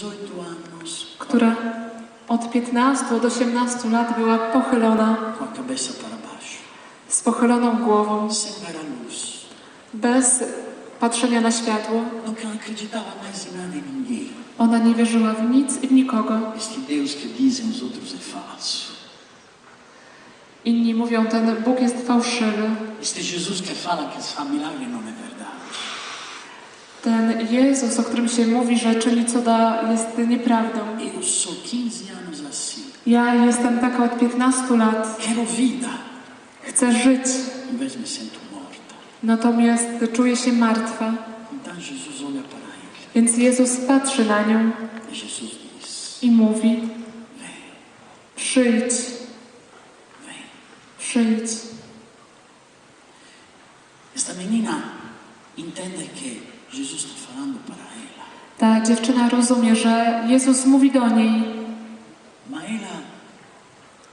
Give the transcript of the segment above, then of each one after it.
18 años, która od 15 do 18 lat była pochylona, z pochyloną głową, bez patrzenia na światło. Non. Ona nie wierzyła w nic i w nikogo. Inni mówią, ten Bóg jest fałszywy. Este Jesus que fala que fa não é verdade. Ten Jezus, o którym się mówi, że czyni cuda, jest nieprawdą. Eu sou 15 anos assim. Ja jestem taka od 15 lat. Chcę żyć, natomiast czuję się martwa. Więc Jezus patrzy na nią i mówi: Przyjdź, przyjdź. Esta menina entende Ta dziewczyna rozumie, że Jezus mówi do niej, Ma ela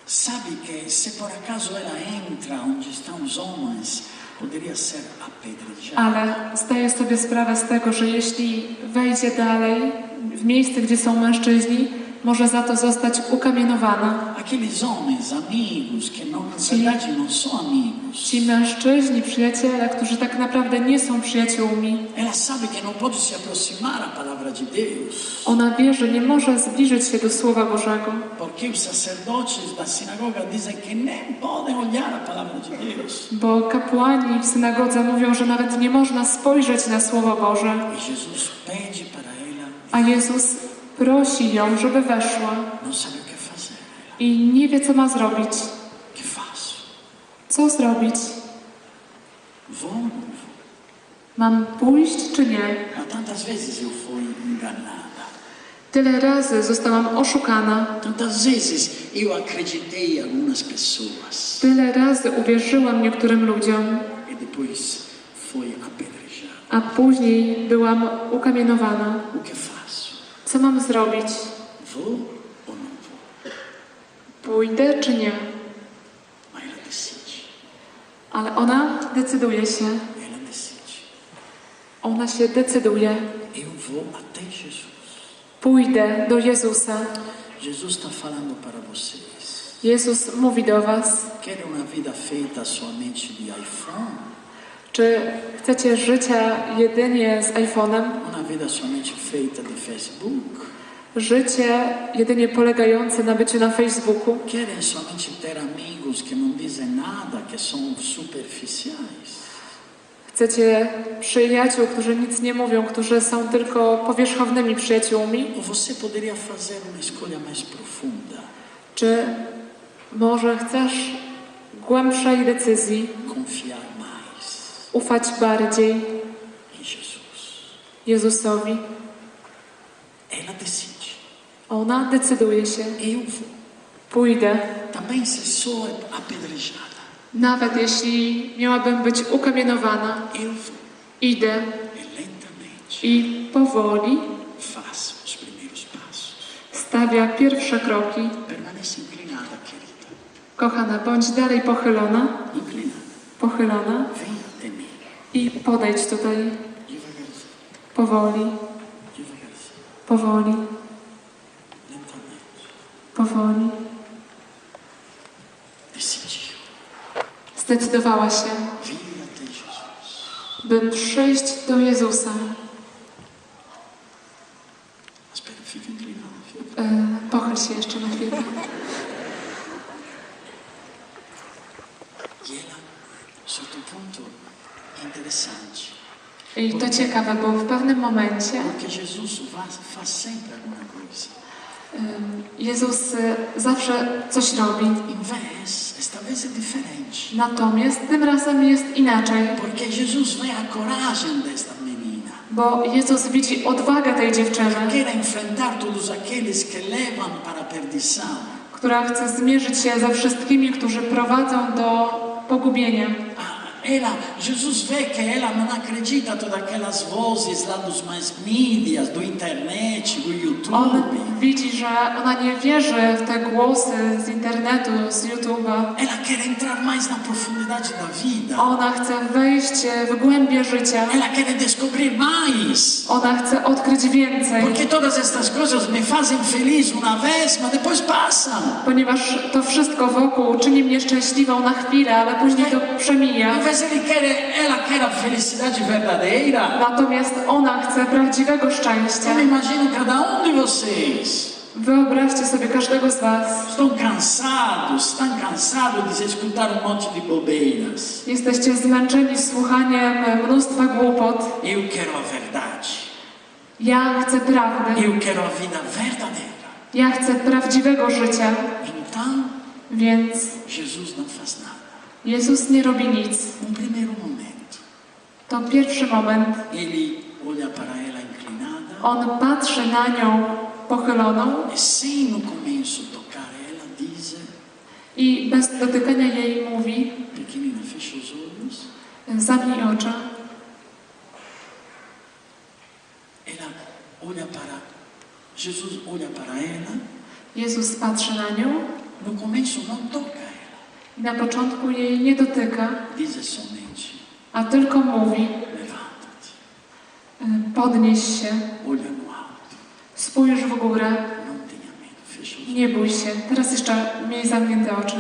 sabe que se por acaso ela entra onde estão os homens, poderia ser apedrejada. ale zdaje sobie sprawę z tego, że jeśli wejdzie dalej w miejsce, gdzie są mężczyźni, może za to zostać ukamienowana. Aqueles homens, amigos, que não, na Sim. verdade não são amigos. Ci mężczyźni, przyjaciele, którzy tak naprawdę nie są przyjaciółmi. Ela sabe que não pode se aproximar à palavra de Deus, Ona wie, że nie może zbliżyć się do Słowa Bożego, porque os sacerdotes da sinagoga dizem que nem podem olhar a palavra de Deus. bo kapłani w synagodze mówią, że nawet nie można spojrzeć na Słowo Boże. E Jesus pede para ela, A Jezus prosi ją, żeby weszła. I nie wie, co ma zrobić. Co zrobić? Mam pójść czy nie? Tyle razy zostałam oszukana, tyle razy uwierzyłam niektórym ludziom, e a później byłam ukamienowana. Co mam zrobić? Pójdę czy nie? Ale ona decyduje się. Ona się decyduje. Jesus. Pójdę do Jezusa. Jesus está falando para vocês. Jezus mówi do Was, Quer uma vida feita somente de iPhone? Czy chcecie życia jedynie z iPhone'em? Vida somente feita de Facebook? Życie jedynie polegające na byciu na Facebooku? Querem somente ter amigos que não dizem nada, que são superficiais? Chcecie przyjaciół, którzy nic nie mówią, którzy są tylko powierzchownymi przyjaciółmi? Ou você poderia fazer uma escolha mais profunda? Czy może chcesz głębszej decyzji, Confiar ufać bardziej. Jezusowi? Ela decide. Ona decyduje się, Eu vou. pójdę. Também se sou apedrejada. Nawet jeśli miałabym być ukamienowana, Eu vou. idę i powoli faço os primeiros passos. stawia pierwsze kroki. Permanece inclinada, querida. Kochana, bądź dalej pochylona, Inclinada. pochylona. I podejdź tutaj powoli, powoli, powoli. Zdecydowała się, bym przyjść do Jezusa. E, pochyl się jeszcze na chwilę. E I to ciekawe, bo w pewnym momencie Jezus y, zawsze coś robi. Natomiast tym razem jest inaczej, bo Jezus widzi odwagę tej dziewczyny, która chce zmierzyć się ze wszystkimi, którzy prowadzą do pogubienia. Ela, Jesus vê que ela não acredita todas aquelas vozes lá dos mais mídias, do internet, do On YouTube. widzi, że ona nie wierzy w te głosy z internetu, z YouTube'a. Ela quer entrar mais na profundidade da vida. Ona chce wejść w głębie życia. Ela quer descobrir mais. Ona chce odkryć więcej. Porque todas estas coisas me fazem feliz uma vez, mas depois passam. Ponieważ to wszystko wokół czyni mnie szczęśliwą na chwilę, ale później to przemija. Quer, ela quer a felicidade verdadeira. Natomiast ona chce prawdziwego szczęścia. Eu imagino cada um de vocês. Wyobraźcie sobie każdego z Was. Estão cansados, estão cansados de escutar um monte de bobeiras. Jesteście zmęczeni słuchaniem mnóstwa głupot. Eu quero a verdade. Ja chcę prawdy. Eu quero a vida verdadeira. Ja chcę prawdziwego życia. Então, Więc Jesus não faz nada. Jezus nie robi nic. Primeiro momento, To pierwszy moment. olha para ela inclinada On patrzy na nią pochyloną e tocar ela, diz: i bez dotykania jej mówi: Pequenina, fecha os olhos. Zamknij oczy. Ela olha para. Jesus olha para ela. Jezus patrzy na nią No começo não toca. I na początku jej nie dotyka, a tylko mówi: y, Podnieś się, Olha no alto. spójrz w górę, Não tenha medo. Fecha os olhos. nie bój się. Teraz jeszcze miej zamknięte oczy.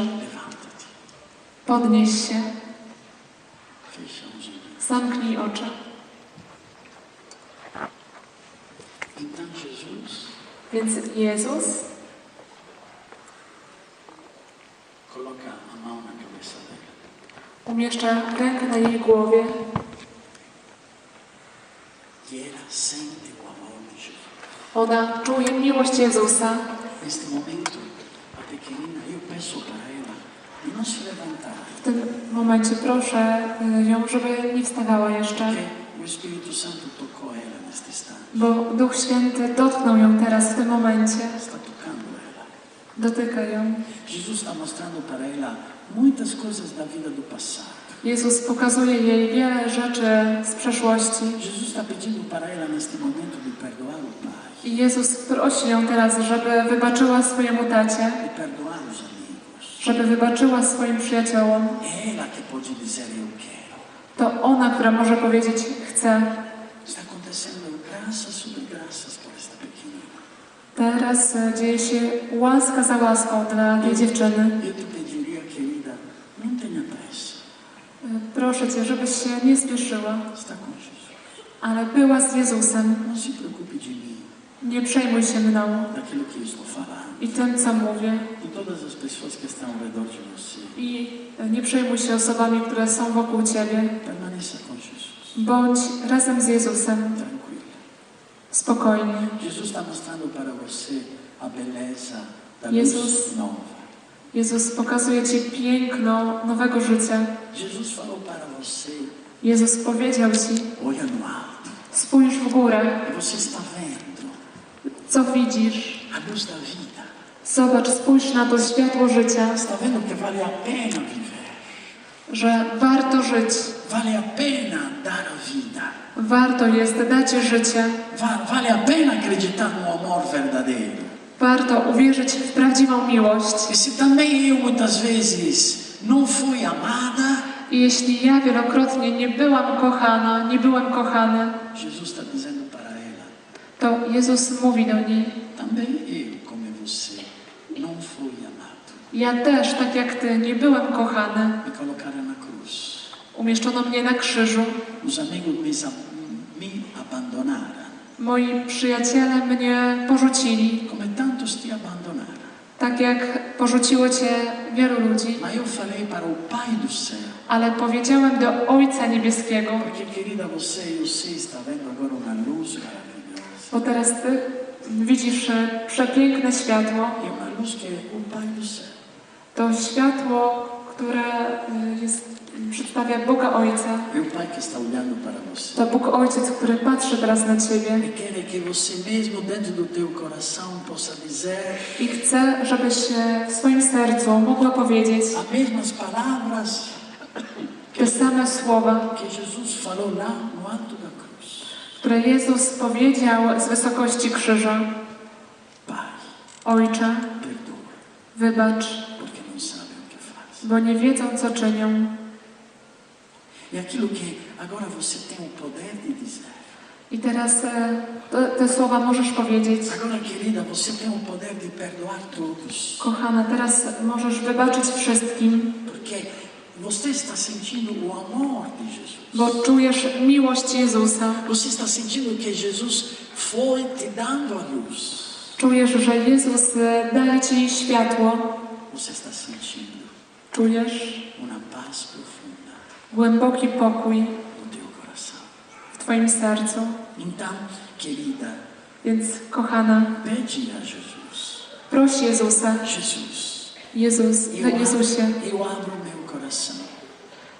Podnieś się, Fecha os olhos. zamknij oczy. Então Jesus Więc Jezus umieszcza rękę na jej głowie. Ona czuje miłość Jezusa. W tym momencie proszę y, ją, żeby nie wstawała jeszcze, bo Duch Święty dotknął ją teraz w tym momencie. Dotyka ją. Jesus está mostrando para Jezus pokazuje jej wiele rzeczy z przeszłości. I Jezus prosi ją teraz, żeby wybaczyła swojemu tacie, żeby wybaczyła swoim przyjaciołom. To ona, która może powiedzieć chcę. Pequenina. Teraz e, dzieje się łaska za łaską dla tej dziewczyny. Eu te pediria, querida, não tenha pressa. E, Proszę Cię, żebyś się nie spieszyła, Está com Jesus. ale była z Jezusem. Nie przejmuj się mną daquilo que eu estou falando. i tym, co mówię. Todas as pessoas que estão ao redor de você. I nie przejmuj się osobami, które są wokół Ciebie. Permaneça com Jesus. Bądź razem z Jezusem, Tranquilo. spokojnie. Jesus está mostrando para você a beleza da Jesus. luz nova. Jezus pokazuje Ci piękno nowego życia. Jezus powiedział Ci, no spójrz w górę, E co widzisz. Zobacz, spójrz na to światło życia, że warto żyć, Vale a pena dar a vida. warto jest dać życie, Va- vale a pena acreditar no amor verdadeiro. Warto uwierzyć w prawdziwą miłość. E se também eu muitas vezes não fui amada, I jeśli ja wielokrotnie nie byłam kochana, nie byłem kochany, Jesus está dizendo para ela, to Jezus mówi do niej, também eu, como você, não fui amado. ja też, tak jak Ty, nie byłem kochany. Me colocaram na cruz. Umieszczono mnie na krzyżu. Os amigos me, sa- me abandonaram, Moi przyjaciele mnie porzucili, como tantos te abandonaram. Tak jak porzuciło Cię wielu ludzi. Mas eu falei para o Pai do céu, Ale powiedziałem do Ojca Niebieskiego, querida, você luz maravilhosa. bo teraz Ty widzisz przepiękne światło. Luz Pai do céu. To światło, które e, jest, przedstawia Boga Ojca. To Bóg Ojciec, który patrzy teraz na Ciebie i chce, żebyś w swoim sercu mogła powiedzieć te same słowa, no które Jezus powiedział z wysokości krzyża. Ojcze, wybacz, bo nie wiedzą, co czynią. E aquilo que agora você tem o poder de dizer. I teraz e, te, te słowa możesz powiedzieć. Kochana, teraz możesz wybaczyć wszystkim, bo czujesz miłość Jezusa. Czujesz, że Jezus e, daje Ci światło. Czujesz uma paz profunda głęboki pokój w Twoim sercu. Então, querida, Więc, kochana, pede a Jesus. proś Jezusa. Jesus, Jezus, eu Jezusie, abro, eu abro meu coração.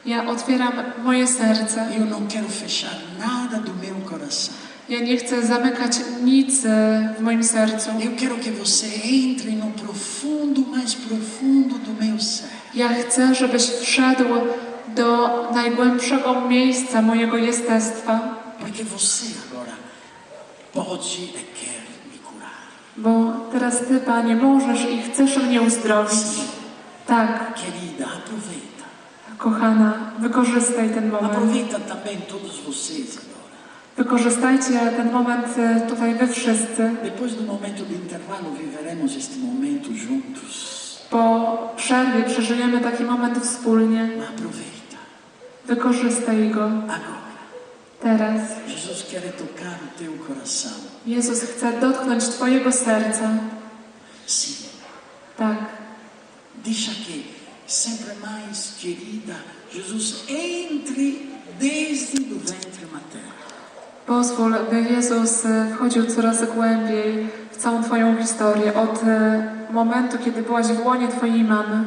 ja otwieram moje serce. Eu não quero fechar nada do meu coração. Ja nie chcę zamykać nic e, w moim sercu. Eu quero que você entre no profundo, mais profundo do meu ser. Ja chcę, żebyś wszedł do najgłębszego miejsca mojego jestestwa, bo teraz Ty, Panie, możesz i chcesz mnie uzdrowić. Tak, kochana, wykorzystaj ten moment. Wykorzystajcie ten moment e, tutaj wy wszyscy. Depois do momento do intervalo, viveremos este momento juntos. Po przerwie przeżyjemy taki moment wspólnie. Aproveita. Wykorzystaj go teraz. Jezus chce dotknąć Twojego serca. Tak. Deixa que sempre mais, querida, Jesus entre desde o ventre materno. Pozwól, by Jezus e, wchodził coraz głębiej w całą Twoją historię, od e, momentu, kiedy byłaś w łonie Twojej mamy.